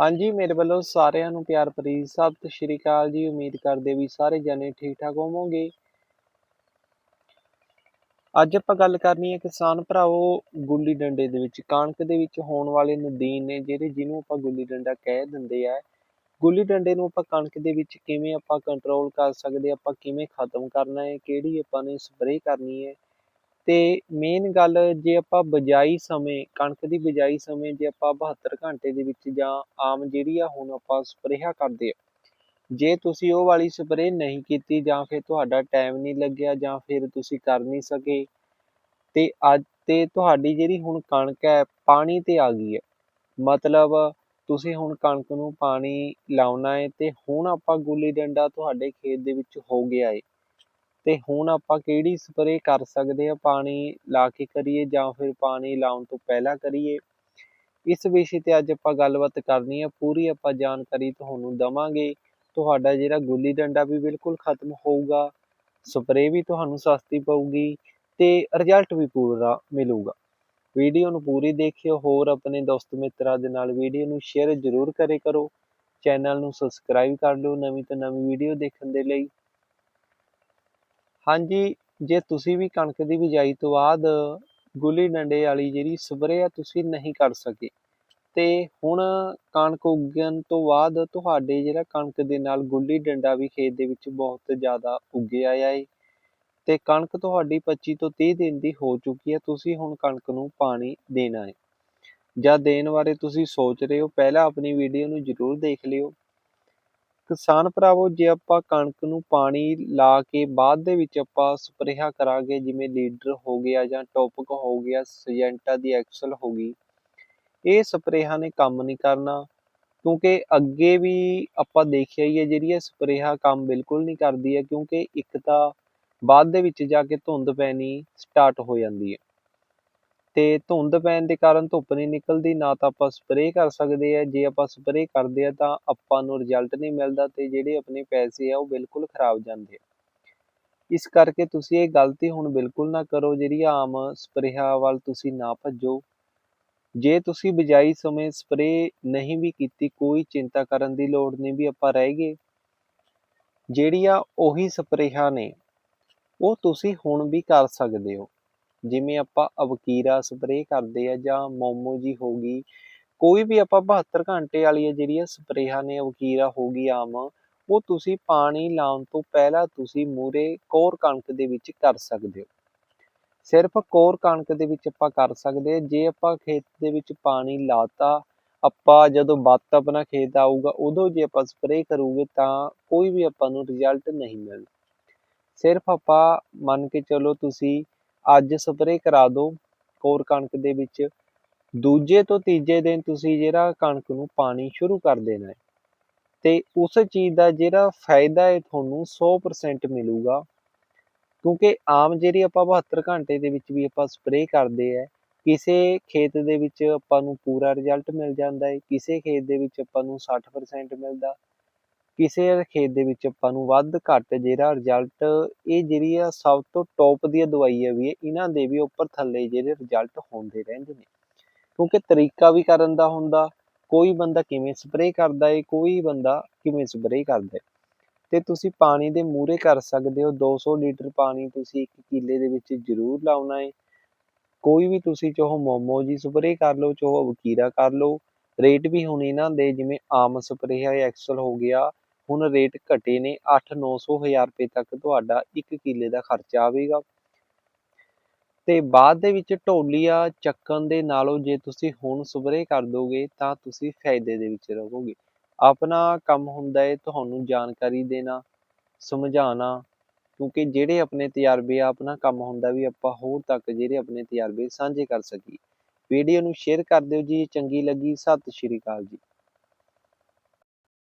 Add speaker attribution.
Speaker 1: ਹਾਂਜੀ, ਮੇਰੇ ਵੱਲੋਂ ਸਾਰਿਆਂ ਨੂੰ ਪਿਆਰ ਭਰੀ ਸਤਿ ਸ਼੍ਰੀ ਅਕਾਲ ਜੀ। ਉਮੀਦ ਕਰਦੇ ਵੀ ਸਾਰੇ ਜਣੇ ਠੀਕ ਠਾਕ ਹੋਵੋਗੇ। ਅੱਜ ਆਪਾਂ ਗੱਲ ਕਰਨੀ ਹੈ ਕਿਸਾਨ ਭਰਾਵੋ ਗੁੱਲੀ ਡੰਡੇ ਦੇ ਵਿੱਚ। ਕਣਕ ਦੇ ਵਿੱਚ ਹੋਣ ਵਾਲੇ ਨਦੀਨ ਨੇ ਜਿਹੜੇ ਜਿਹਨੂੰ ਆਪਾਂ ਗੁੱਲੀ ਡੰਡਾ ਕਹਿ ਦਿੰਦੇ ਆ। ਗੁੱਲੀ ਡੰਡੇ ਨੂੰ ਆਪਾਂ ਕਣਕ ਦੇ ਵਿੱਚ ਕਿਵੇਂ ਆਪਾਂ ਕੰਟਰੋਲ ਕਰ ਸਕਦੇ, ਆਪਾਂ ਕਿਵੇਂ ਖਤਮ ਕਰਨਾ ਹੈ, ਕਿਹੜੀ ਆਪਾਂ ਨੇ ਸਪਰੇਅ ਕਰਨੀ ਹੈ। ਤੇ ਮੇਨ ਗੱਲ ਜੇ ਆਪਾਂ ਬਜਾਈ ਸਮੇਂ, ਕਣਕ ਦੀ ਬਜਾਈ ਸਮੇਂ ਜੇ ਆਪਾਂ 72 ਘੰਟੇ ਦੇ ਵਿੱਚ ਜਾਂ ਆਮ ਜਿਹੜੀ ਆ ਹੁਣ ਆਪਾਂ ਸਪਰੇਹਾਂ ਕਰਦੇ ਆ, ਜੇ ਤੁਸੀਂ ਉਹ ਵਾਲੀ ਸਪਰੇਅ ਨਹੀਂ ਕੀਤੀ ਜਾਂ ਫਿਰ ਤੁਹਾਡਾ ਟਾਈਮ ਨਹੀਂ ਲੱਗਿਆ ਜਾਂ ਫਿਰ ਤੁਸੀਂ ਕਰ ਨਹੀਂ ਸਕੇ, ਤੇ ਅੱਜ ਤੇ ਤੁਹਾਡੀ ਜਿਹੜੀ ਹੁਣ ਕਣਕ ਹੈ ਪਾਣੀ ਤੇ ਆ ਗਈ ਹੈ, ਮਤਲਬ ਤੁਸੀਂ ਹੁਣ ਕਣਕ ਨੂੰ ਪਾਣੀ ਲਾਉਣਾ ਹੈ ਤੇ ਹੁਣ ਆਪਾਂ ਗੁੱਲੀ ਡੰਡਾ ਤੁਹਾਡੇ ਖੇਤ ਦੇ ਵਿੱਚ ਹੋ ਗਿਆ ਹੈ ਅਤੇ ਹੁਣ ਆਪਾਂ ਕਿਹੜੀ ਸਪਰੇਅ ਕਰ ਸਕਦੇ ਹਾਂ? ਪਾਣੀ ਲਾ ਕੇ ਕਰੀਏ ਜਾਂ ਫਿਰ ਪਾਣੀ ਲਾਉਣ ਤੋਂ ਪਹਿਲਾਂ ਕਰੀਏ? ਇਸ ਵਿਸ਼ੇ ਤੇ ਅੱਜ ਆਪਾਂ ਗੱਲਬਾਤ ਕਰਨੀ ਹੈ ਪੂਰੀ ਆਪਾਂ ਜਾਣਕਾਰੀ ਤੁਹਾਨੂੰ ਦਵਾਂਗੇ। ਤੁਹਾਡਾ ਜਿਹੜਾ ਗੁੱਲੀ ਡੰਡਾ ਵੀ ਬਿਲਕੁਲ ਖਤਮ ਹੋਊਗਾ, ਸਪਰੇਅ ਵੀ ਤੁਹਾਨੂੰ ਸਸਤੀ ਪਊਗੀ ਤੇ ਰਿਜ਼ਲਟ ਵੀ ਪੂਰਾ ਮਿਲੂਗਾ। ਵੀਡੀਓ ਨੂੰ ਪੂਰੀ ਦੇਖਿਓ। ਹੋਰ ਆਪਣੇ ਦੋਸਤ ਮਿੱਤਰਾਂ ਦੇ ਨਾਲ ਵੀਡੀਓ ਨੂੰ ਸ਼ੇਅਰ ਜ਼ਰੂਰ ਕਰੇ ਕਰੋ। ਚੈਨਲ ਨੂੰ ਸਬਸਕ੍ਰਾਈਬ ਕਰ ਲਓ ਨਵੀਂ ਤੋਂ ਨਵੀਂ ਵੀਡੀਓ ਦੇਖਣ ਦੇ ਲਈ। ਹਾਂਜੀ, ਜੇ ਤੁਸੀਂ ਵੀ ਕਣਕ ਦੀ ਬਿਜਾਈ ਤੋਂ ਬਾਅਦ ਗੁੱਲੀ ਡੰਡੇ ਵਾਲੀ ਜਿਹੜੀ ਸਪਰੇਅ ਆ ਤੁਸੀਂ ਨਹੀਂ ਕਰ ਸਕੇ, ਤੇ ਹੁਣ ਕਣਕ ਉੱਗਣ ਤੋਂ ਬਾਅਦ ਤੁਹਾਡੇ ਜਿਹੜਾ ਕਣਕ ਦੇ ਨਾਲ ਗੁੱਲੀ ਡੰਡਾ ਵੀ ਖੇਤ ਦੇ ਵਿੱਚ ਬਹੁਤ ਜ਼ਿਆਦਾ ਉੱਗਿਆ ਆ ਏ, ਤੇ ਕਣਕ ਤੁਹਾਡੀ 25 ਤੋਂ 30 ਦਿਨ ਦੀ ਹੋ ਚੁੱਕੀ ਹੈ ਤੁਸੀਂ ਹੁਣ ਕਣਕ ਨੂੰ ਪਾਣੀ ਦੇਣਾ ਹੈ ਜਾਂ ਦੇਣ ਬਾਰੇ ਤੁਸੀਂ ਸੋਚ ਰਹੇ ਹੋ, ਪਹਿਲਾਂ ਆਪਣੀ ਵੀਡੀਓ ਨੂੰ ਜ਼ਰੂਰ ਦੇਖ ਲਿਓ। ਕਿਸਾਨ ਭਰਾਵੋ, ਜੇ ਆਪਾਂ ਕਣਕ ਨੂੰ ਪਾਣੀ ਲਾ ਕੇ ਬਾਅਦ ਦੇ ਵਿੱਚ ਆਪਾਂ ਸਪਰੇਹਾਂ ਕਰਾਂਗੇ, ਜਿਵੇਂ ਲੀਡਰ ਹੋ ਗਿਆ ਜਾਂ ਟੋਪਕ ਹੋ ਗਿਆ, ਸਜੈਂਟਾ ਦੀ ਐਕਸਲ ਹੋ ਗਈ, ਇਹ ਸਪਰੇਹਾਂ ਨੇ ਕੰਮ ਨਹੀਂ ਕਰਨਾ। ਕਿਉਂਕਿ ਅੱਗੇ ਵੀ ਆਪਾਂ ਦੇਖਿਆ ਹੀ ਹੈ ਜਿਹੜੀ ਇਹ ਸਪਰੇਹਾਂ ਕੰਮ ਬਿਲਕੁਲ ਨਹੀਂ ਕਰਦੀ ਹੈ ਕਿਉਂਕਿ ਇੱਕ ਤਾਂ ਬਾਅਦ ਦੇ ਵਿੱਚ ਜਾ ਕੇ ਧੁੰਦ ਪੈਣੀ ਸਟਾਰਟ ਹੋ ਜਾਂਦੀ ਹੈ। ਅਤੇ ਧੁੰਦ ਪੈਣ ਦੇ ਕਾਰਨ ਧੁੱਪ ਨਹੀਂ ਨਿਕਲਦੀ, ਨਾ ਤਾਂ ਆਪਾਂ ਸਪਰੇਅ ਕਰ ਸਕਦੇ ਆ, ਜੇ ਆਪਾਂ ਸਪਰੇਅ ਕਰਦੇ ਹਾਂ ਤਾਂ ਆਪਾਂ ਨੂੰ ਰਿਜ਼ਲਟ ਨਹੀਂ ਮਿਲਦਾ ਅਤੇ ਜਿਹੜੇ ਆਪਣੇ ਪੈਸੇ ਆ ਉਹ ਬਿਲਕੁਲ ਖਰਾਬ ਜਾਂਦੇ ਆ। ਇਸ ਕਰਕੇ ਤੁਸੀਂ ਇਹ ਗਲਤੀ ਹੁਣ ਬਿਲਕੁਲ ਨਾ ਕਰੋ, ਜਿਹੜੀ ਆਮ ਸਪਰੇਹਾਂ ਵੱਲ ਤੁਸੀਂ ਨਾ ਭੱਜੋ। ਜੇ ਤੁਸੀਂ ਬਿਜਾਈ ਸਮੇਂ ਸਪਰੇਅ ਨਹੀਂ ਵੀ ਕੀਤੀ, ਕੋਈ ਚਿੰਤਾ ਕਰਨ ਦੀ ਲੋੜ ਨਹੀਂ ਵੀ ਆਪਾਂ ਰਹਿ ਗਏ। ਜਿਹੜੀਆਂ ਉਹੀ ਸਪਰੇਹਾਂ ਨੇ, ਉਹ ਤੁਸੀਂ ਹੁਣ ਵੀ ਕਰ ਸਕਦੇ ਹੋ। ਜਿਵੇਂ ਆਪਾਂ ਅਵਕੀਰਾ ਸਪਰੇਅ ਕਰਦੇ ਆ ਜਾਂ ਮੋਮੋ ਜੀ ਹੋ ਗਈ, ਕੋਈ ਵੀ ਆਪਾਂ 72 ਘੰਟੇ ਵਾਲੀਆਂ ਜਿਹੜੀਆਂ ਸਪਰੇਹਾਂ ਨੇ ਅਵਕੀਰਾ ਹੋ ਗਈ ਆਮ, ਉਹ ਤੁਸੀਂ ਪਾਣੀ ਲਾਉਣ ਤੋਂ ਪਹਿਲਾਂ ਤੁਸੀਂ ਮੂਰੇ ਕੋਰ ਕਣਕ ਦੇ ਵਿੱਚ ਕਰ ਸਕਦੇ ਹੋ। ਸਿਰਫ ਕੋਰ ਕਣਕ ਦੇ ਵਿੱਚ ਆਪਾਂ ਕਰ ਸਕਦੇ ਹਾਂ ਜੇ ਆਪਾਂ ਖੇਤ ਦੇ ਵਿੱਚ ਪਾਣੀ ਲਾਤਾ, ਆਪਾਂ ਜਦੋਂ ਬੱਤ ਆਪਣਾ ਖੇਤ ਆਊਗਾ, ਉਦੋਂ ਜੇ ਆਪਾਂ ਸਪਰੇਅ ਕਰੂਗੇ ਤਾਂ ਕੋਈ ਵੀ ਆਪਾਂ ਨੂੰ ਰਿਜ਼ਲਟ ਨਹੀਂ ਮਿਲਣਾ। ਸਿਰਫ ਆਪਾਂ ਮੰਨ ਕੇ ਚਲੋ ਤੁਸੀਂ ਅੱਜ ਸਪਰੇਅ ਕਰਾ ਦਿਓ ਕੋਰ ਕਣਕ ਦੇ ਵਿੱਚ। ਦੂਜੇ ਤੋਂ ਤੀਜੇ ਦਿਨ ਤੁਸੀਂ ਜਿਹੜਾ ਕਣਕ ਨੂੰ ਪਾਣੀ ਸ਼ੁਰੂ ਕਰ ਦੇਣਾ ਹੈ। ਤੇ ਉਸ ਚੀਜ਼ ਦਾ ਜਿਹੜਾ ਫਾਇਦਾ ਹੈ ਤੁਹਾਨੂੰ 100% ਮਿਲੂਗਾ। ਕਿਉਂਕਿ ਆਮ ਜਿਹੜੀ ਆਪਾਂ 72 ਘੰਟੇ ਦੇ ਵਿੱਚ ਵੀ ਆਪਾਂ ਸਪਰੇਅ ਕਰਦੇ ਆ ਕਿਸੇ ਖੇਤ ਦੇ ਵਿੱਚ ਆਪਾਂ ਨੂੰ ਪੂਰਾ ਰਿਜ਼ਲਟ ਮਿਲ ਜਾਂਦਾ ਹੈ, ਕਿਸੇ ਖੇਤ ਦੇ ਵਿੱਚ ਆਪਾਂ ਨੂੰ 60% ਮਿਲਦਾ। ਕਿਸੇ ਖੇਤ ਦੇ ਵਿੱਚ ਆਪਾਂ ਨੂੰ ਵੱਧ ਘੱਟ ਜਿਹੜਾ ਰਿਜ਼ਲਟ ਇਹ ਜਿਹੜੀ ਆ ਸਭ ਤੋਂ ਟੌਪ ਦੀ ਦਵਾਈ ਹੈ ਵੀ, ਇਹਨਾਂ ਦੇ ਵੀ ਉੱਪਰ ਥੱਲੇ ਜਿਹੜੇ ਰਿਜ਼ਲਟ ਹੁੰਦੇ ਰਹਿੰਦੇ ਨੇ। ਕਿਉਂਕਿ ਤਰੀਕਾ ਵੀ ਕਰਨ ਦਾ ਹੁੰਦਾ, ਕੋਈ ਬੰਦਾ ਕਿਵੇਂ ਸਪਰੇਅ ਕਰਦਾ ਏ, ਕੋਈ ਬੰਦਾ ਕਿਵੇਂ ਸਪਰੇਅ ਕਰਦਾ ਹੈ ਤੇ ਤੁਸੀਂ ਪਾਣੀ ਦੇ ਮੂਰੇ ਕਰ ਸਕਦੇ ਹੋ 200 ਲੀਟਰ ਪਾਣੀ ਤੁਸੀਂ ਇੱਕ ਕਿੱਲੇ ਦੇ ਵਿੱਚ ਜ਼ਰੂਰ ਲਾਉਣਾ ਹੈ ਕੋਈ ਵੀ ਤੁਸੀਂ ਚਾਹੋ ਮੋਮੋ ਜੀ ਸਪਰੇਅ ਕਰ ਲਓ, ਚਾਹੋ ਵਕੀਰਾ ਕਰ ਲਓ ਰੇਟ ਵੀ ਹੁਣ ਇਹਨਾਂ ਦੇ ਜਿਵੇਂ ਆਮ ਸਪਰੇਅ ਹੈ ਐਕਸਲ ਹੋ ਗਿਆ ਹੁਣ ਰੇਟ ਘਟੇ ਨੇ 8-900 ਹਜ਼ਾਰ ਰੁਪਏ ਤੱਕ ਤੁਹਾਡਾ ਇੱਕ ਕਿੱਲੇ ਦਾ ਖਰਚਾ ਆਵੇਗਾ। ਤੇ ਬਾਅਦ ਦੇ ਵਿੱਚ ਢੋਲੀਆ ਚੱਕਣ ਦੇ ਨਾਲੋਂ ਜੇ ਤੁਸੀਂ ਹੁਣ ਸਪਰੇਅ ਕਰ ਦੋਗੇ ਤਾਂ ਤੁਸੀਂ ਫਾਇਦੇ ਦੇ ਵਿੱਚ ਰਹੋਗੇ। ਆਪਣਾ ਕੰਮ ਹੁੰਦਾ ਹੈ ਤੁਹਾਨੂੰ ਜਾਣਕਾਰੀ ਦੇਣਾ, ਸਮਝਾਉਣਾ, ਕਿਉਂਕਿ ਜਿਹੜੇ ਆਪਣੇ ਤਜਰਬੇ ਆ, ਆਪਣਾ ਕੰਮ ਹੁੰਦਾ ਵੀ ਆਪਾਂ ਹੋਰ ਤੱਕ ਜਿਹੜੇ ਆਪਣੇ ਤਜਰਬੇ ਸਾਂਝੇ ਕਰ ਸਕੀਏ। ਵੀਡੀਓ ਨੂੰ ਸ਼ੇਅਰ ਕਰ ਦਿਓ ਜੀ, ਚੰਗੀ ਲੱਗੀ, ਸਤਿ ਸ਼੍ਰੀ ਅਕਾਲ ਜੀ।